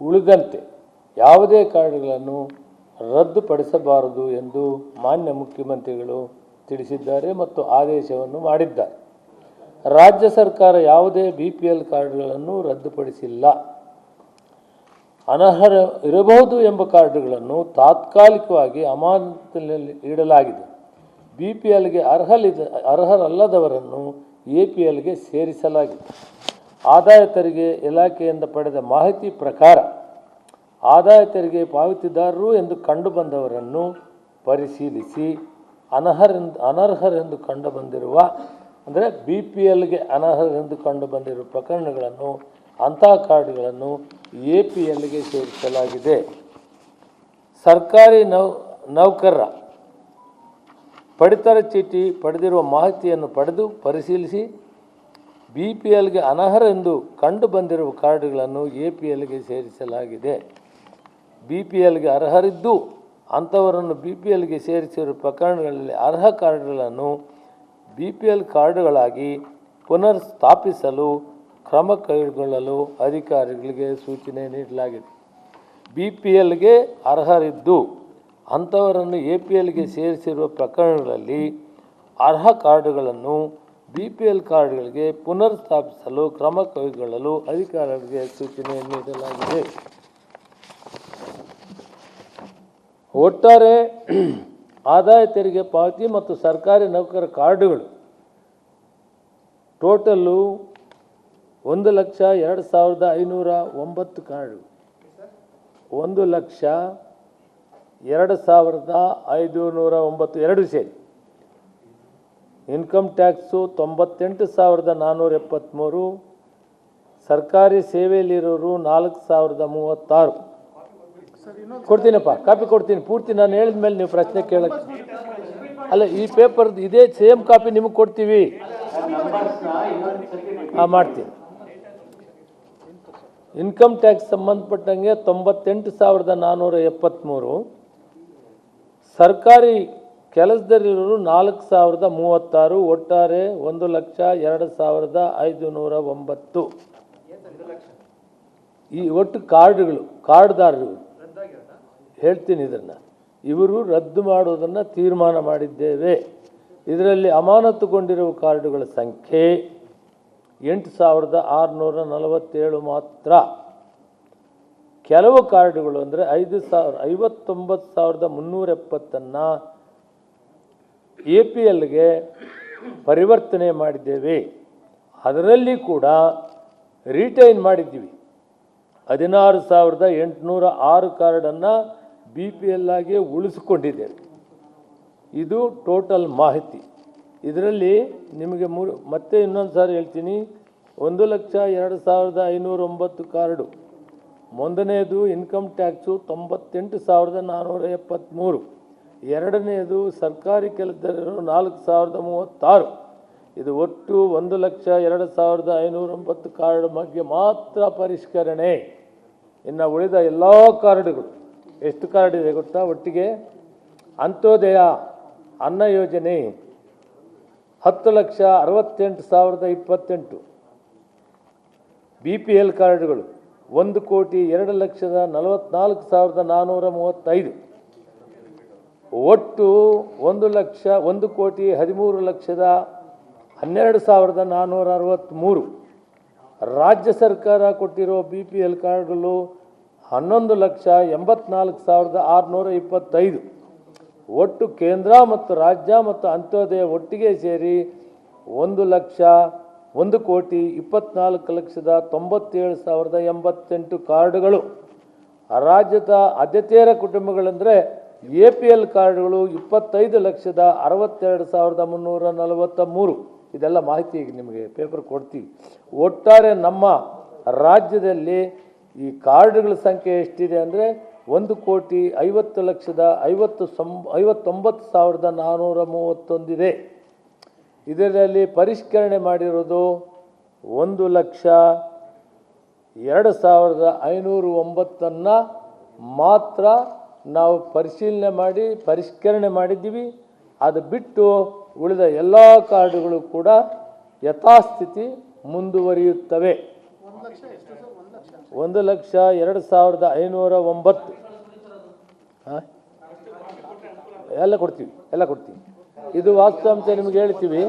ಉಳಿದಂತೆ ಯಾವುದೇ ಕಾರ್ಡ್ಗಳನ್ನು ರದ್ದುಪಡಿಸಬಾರದು ಎಂದು ಮಾನ್ಯ ಮುಖ್ಯಮಂತ್ರಿಗಳು ತಿಳಿಸಿದ್ದಾರೆ ಮತ್ತು ಆದೇಶವನ್ನು ಮಾಡಿದ್ದಾರೆ. ರಾಜ್ಯ ಸರ್ಕಾರ ಯಾವುದೇ ಬಿ ಪಿ ಎಲ್ ಕಾರ್ಡ್ಗಳನ್ನು ರದ್ದುಪಡಿಸಿಲ್ಲ. ಅನರ್ಹರ ಇರಬಹುದು ಎಂಬ ಕಾರ್ಡ್ಗಳನ್ನು ತಾತ್ಕಾಲಿಕವಾಗಿ ಅಮಾನತಿನಲ್ಲಿ ಇಡಲಾಗಿದೆ. ಬಿ ಪಿ ಎಲ್ಗೆ ಅರ್ಹಲಿದ, ಅರ್ಹರಲ್ಲದವರನ್ನು ಎ ಪಿ ಎಲ್ಗೆ ಸೇರಿಸಲಾಗಿದೆ. ಆದಾಯ ತೆರಿಗೆ ಇಲಾಖೆಯಿಂದ ಪಡೆದ ಮಾಹಿತಿ ಪ್ರಕಾರ ಆದಾಯ ತೆರಿಗೆ ಪಾವತಿದಾರರು ಎಂದು ಕಂಡುಬಂದವರನ್ನು ಪರಿಶೀಲಿಸಿ ಅನರ್ಹರೆಂದು ಅನರ್ಹರೆಂದು ಕಂಡುಬಂದಿರುವ, ಅಂದರೆ ಬಿ ಪಿ ಎಲ್ಗೆ ಅನರ್ಹರೆಂದು ಕಂಡುಬಂದಿರುವ ಪ್ರಕರಣಗಳನ್ನು ಅಂತಹ ಕಾರ್ಡ್ಗಳನ್ನು ಎ ಪಿ ಎಲ್ಗೆ ಸೇರಿಸಲಾಗಿದೆ. ಸರ್ಕಾರಿ ನೌ, ನೌಕರರ ಪಡಿತರ ಚೀಟಿ ಪಡೆದಿರುವ ಮಾಹಿತಿಯನ್ನು ಪಡೆದು ಪರಿಶೀಲಿಸಿ ಬಿ ಪಿ ಎಲ್ಗೆ ಅನರ್ಹರೆಂದು ಕಂಡು ಬಂದಿರುವ ಕಾರ್ಡ್ಗಳನ್ನು ಎ ಪಿ ಎಲ್ಗೆ ಸೇರಿಸಲಾಗಿದೆ. ಬಿ ಪಿ ಎಲ್ಗೆ ಅರ್ಹರಿದ್ದು ಅಂಥವರನ್ನು ಬಿ ಪಿ ಎಲ್ಗೆ ಸೇರಿಸಿರುವ ಪ್ರಕರಣಗಳಲ್ಲಿ ಅರ್ಹ ಕಾರ್ಡ್ಗಳನ್ನು ಬಿ ಪಿ ಎಲ್ ಕಾರ್ಡ್ಗಳಾಗಿ ಪುನರ್ ಸ್ಥಾಪಿಸಲು ಕ್ರಮ ಕೈಗೊಳ್ಳಲು ಅಧಿಕಾರಿಗಳಿಗೆ ಸೂಚನೆ ನೀಡಲಾಗಿದೆ. ಬಿ ಪಿ ಎಲ್ಗೆ ಅರ್ಹರಿದ್ದು ಅಂಥವರನ್ನು ಎ ಪಿ ಎಲ್ಗೆ ಸೇರಿಸಿರುವ ಪ್ರಕರಣಗಳಲ್ಲಿ ಅರ್ಹ ಕಾರ್ಡುಗಳನ್ನು ಬಿ ಪಿ ಎಲ್ ಕಾರ್ಡ್ಗಳಿಗೆ ಪುನರ್ ಸ್ಥಾಪಿಸಲು ಕ್ರಮ ಕೈಗೊಳ್ಳಲು ಅಧಿಕಾರಿಗಳಿಗೆ ಸೂಚನೆ ನೀಡಲಾಗಿದೆ. ಒಟ್ಟಾರೆ ಆದಾಯ ತೆರಿಗೆ ಪಾವತಿ ಮತ್ತು ಸರ್ಕಾರಿ ನೌಕರ ಕಾರ್ಡುಗಳು ಟೋಟಲ್ಲು ಒಂದು ಲಕ್ಷ ಎರಡು ಸಾವಿರದ ಐನೂರ ಒಂಬತ್ತು ಕಾರ್ಡು ಒಂದು ಲಕ್ಷ ಎರಡು ಸಾವಿರದ ಐದುನೂರ ಒಂಬತ್ತು ಎರಡು ಸೇರಿ. ಇನ್ಕಮ್ ಟ್ಯಾಕ್ಸು ತೊಂಬತ್ತೆಂಟು ಸಾವಿರದ ನಾನ್ನೂರ ಎಪ್ಪತ್ತ್ಮೂರು ಸರ್ಕಾರಿ ಸೇವೆಯಲ್ಲಿರೋರು ನಾಲ್ಕು ಸಾವಿರದ ಮೂವತ್ತಾರು. ಕೊಡ್ತೀನಪ್ಪ, ಕಾಪಿ ಕೊಡ್ತೀನಿ, ಪೂರ್ತಿ ನಾನು ಹೇಳಿದ ಮೇಲೆ ನೀವು ಪ್ರಶ್ನೆ ಕೇಳಕ್ಕೆ ಅಲ್ಲ, ಈ ಪೇಪರ್ದು ಇದೇ ಸೇಮ್ ಕಾಪಿ ನಿಮಗೆ ಕೊಡ್ತೀವಿ. ಹಾಂ, ಮಾಡ್ತೀನಿ. ಇನ್ಕಮ್ ಟ್ಯಾಕ್ಸ್ ಸಂಬಂಧಪಟ್ಟಂಗೆ ತೊಂಬತ್ತೆಂಟು ಸಾವಿರದ ನಾನ್ನೂರ ಎಪ್ಪತ್ತ್ಮೂರು ಸರ್ಕಾರಿ ಕೆಲಸದಲ್ಲಿರೋರು ನಾಲ್ಕು ಸಾವಿರದ ಮೂವತ್ತಾರು, ಒಟ್ಟಾರೆ ಒಂದು ಲಕ್ಷ ಎರಡು ಸಾವಿರದ ಐದು ನೂರ ಒಂಬತ್ತು. ಈ ಒಟ್ಟು ಕಾರ್ಡ್ಗಳು, ಕಾರ್ಡ್ದಾರರು. ಹೇಳ್ತೀನಿ ಇದನ್ನು. ಇವರು ರದ್ದು ಮಾಡೋದನ್ನು ತೀರ್ಮಾನ ಮಾಡಿದ್ದೇವೆ. ಇದರಲ್ಲಿ ಅಮಾನತುಗೊಂಡಿರುವ ಕಾರ್ಡುಗಳ ಸಂಖ್ಯೆ ಎಂಟು ಸಾವಿರದ ಆರುನೂರ ನಲವತ್ತೇಳು ಮಾತ್ರ. ಕೆಲವು ಕಾರ್ಡುಗಳು ಅಂದರೆ ಐದು ಸಾವಿರ, ಐವತ್ತೊಂಬತ್ತು ಸಾವಿರದ ಮುನ್ನೂರ ಎಪ್ಪತ್ತನ್ನು ಎ ಪಿ ಎಲ್ಗೆ ಪರಿವರ್ತನೆ ಮಾಡಿದ್ದೇವೆ. ಅದರಲ್ಲಿ ಕೂಡ ರಿಟೈನ್ ಮಾಡಿದ್ದೀವಿ. ಹದಿನಾರು ಸಾವಿರದ ಎಂಟುನೂರ ಆರು ಕಾರ್ಡನ್ನು ಬಿ ಪಿ ಎಲ್ ಆಗಿ ಉಳಿಸಿಕೊಂಡಿದ್ದೇವೆ. ಇದು ಟೋಟಲ್ ಮಾಹಿತಿ. ಇದರಲ್ಲಿ ನಿಮಗೆ ಮೂರು, ಮತ್ತೆ ಇನ್ನೊಂದು ಸಾರಿ ಹೇಳ್ತೀನಿ. ಒಂದು ಲಕ್ಷ ಎರಡು ಸಾವಿರದ ಐನೂರ ಒಂಬತ್ತು ಕಾರ್ಡು. ಮೊದಲನೇದು ಇನ್ಕಮ್ ಟ್ಯಾಕ್ಸು ತೊಂಬತ್ತೆಂಟು ಸಾವಿರದ ನಾನ್ನೂರ ಎಪ್ಪತ್ತ್ಮೂರು. ಎರಡನೆಯದು ಸರ್ಕಾರಿ ಕೆಲಸದಲ್ಲಿರೋ ನಾಲ್ಕು ಸಾವಿರದ ಮೂವತ್ತಾರು. ಇದು ಒಟ್ಟು ಒಂದು ಲಕ್ಷ ಎರಡು ಸಾವಿರದ ಐನೂರ ಒಂಬತ್ತು ಕಾರ್ಡ್ ಬಗ್ಗೆ ಮಾತ್ರ ಪರಿಷ್ಕರಣೆ. ಇನ್ನು ಉಳಿದ ಎಲ್ಲ ಕಾರ್ಡ್ಗಳು. ಎಷ್ಟು ಕಾರ್ಡ್ ಇದೆ ಗೊತ್ತಾ? ಒಟ್ಟಿಗೆ ಅಂತ್ಯೋದಯ ಅನ್ನ ಯೋಜನೆ ಹತ್ತು ಲಕ್ಷ ಅರವತ್ತೆಂಟು ಸಾವಿರದ ಇಪ್ಪತ್ತೆಂಟು. ಬಿ ಪಿ ಎಲ್ ಕಾರ್ಡ್ಗಳು ಒಂದು ಕೋಟಿ ಎರಡು ಲಕ್ಷದ ನಲವತ್ನಾಲ್ಕು ಸಾವಿರದ ನಾನ್ನೂರ ಮೂವತ್ತೈದು. ಒಟ್ಟು ಒಂದು ಲಕ್ಷ, ಒಂದು ಕೋಟಿ ಹದಿಮೂರು ಲಕ್ಷದ ಹನ್ನೆರಡು ಸಾವಿರದ ನಾನ್ನೂರ ಅರವತ್ತ್ಮೂರು ರಾಜ್ಯ ಸರ್ಕಾರ ಕೊಟ್ಟಿರೋ ಬಿ ಪಿ ಎಲ್ ಕಾರ್ಡ್ಗಳು ಹನ್ನೊಂದು ಲಕ್ಷ ಎಂಬತ್ನಾಲ್ಕು ಸಾವಿರದ ಆರುನೂರ ಇಪ್ಪತ್ತೈದು. ಒಟ್ಟು ಕೇಂದ್ರ ಮತ್ತು ರಾಜ್ಯ ಮತ್ತು ಅಂತ್ಯೋದಯ ಒಟ್ಟಿಗೆ ಸೇರಿ ಒಂದು ಲಕ್ಷ, ಒಂದು ಕೋಟಿ ಇಪ್ಪತ್ನಾಲ್ಕು ಲಕ್ಷದ ತೊಂಬತ್ತೇಳು ಸಾವಿರದ ಎಂಬತ್ತೆಂಟು ಕಾರ್ಡ್ಗಳು. ರಾಜ್ಯದ ಆದ್ಯತೆಯರ ಕುಟುಂಬಗಳಂದರೆ ಎ ಪಿ ಎಲ್ ಕಾರ್ಡ್ಗಳು ಇಪ್ಪತ್ತೈದು ಲಕ್ಷದ ಅರವತ್ತೆರಡು ಸಾವಿರದ ಮುನ್ನೂರ ನಲವತ್ತ ಮೂರು ಇದೆಲ್ಲ ಮಾಹಿತಿ ಈಗ ನಿಮಗೆ ಪೇಪರ್ ಕೊಡ್ತೀವಿ. ಒಟ್ಟಾರೆ ನಮ್ಮ ರಾಜ್ಯದಲ್ಲಿ ಈ ಕಾರ್ಡ್ಗಳ ಸಂಖ್ಯೆ ಎಷ್ಟಿದೆ ಅಂದರೆ ಒಂದು ಕೋಟಿ ಐವತ್ತು ಲಕ್ಷದ ಐವತ್ತು ಸಂ, ಐವತ್ತೊಂಬತ್ತು ಸಾವಿರದ ನಾನ್ನೂರ ಮೂವತ್ತೊಂದಿದೆ. ಇದರಲ್ಲಿ ಪರಿಷ್ಕರಣೆ ಮಾಡಿರೋದು ಒಂದು ಲಕ್ಷ ಎರಡು ಸಾವಿರದ ಐನೂರು ಒಂಬತ್ತನ್ನು ಮಾತ್ರ ನಾವು ಪರಿಶೀಲನೆ ಮಾಡಿ, ಪರಿಷ್ಕರಣೆ ಮಾಡಿದ್ದೀವಿ. ಅದು ಬಿಟ್ಟು ಉಳಿದ ಎಲ್ಲ ಕಾರ್ಡುಗಳು ಕೂಡ ಯಥಾಸ್ಥಿತಿ ಮುಂದುವರಿಯುತ್ತವೆ. ಒಂದು ಲಕ್ಷ ಎರಡು ಸಾವಿರದ ಐನೂರ ಒಂಬತ್ತು. ಎಲ್ಲ ಕೊಡ್ತೀವಿ ಎಲ್ಲ ಕೊಡ್ತೀವಿ. ಇದು ವಾಸ್ತವಾಂಶ ನಿಮ್ಗೆ ಹೇಳ್ತೀವಿ.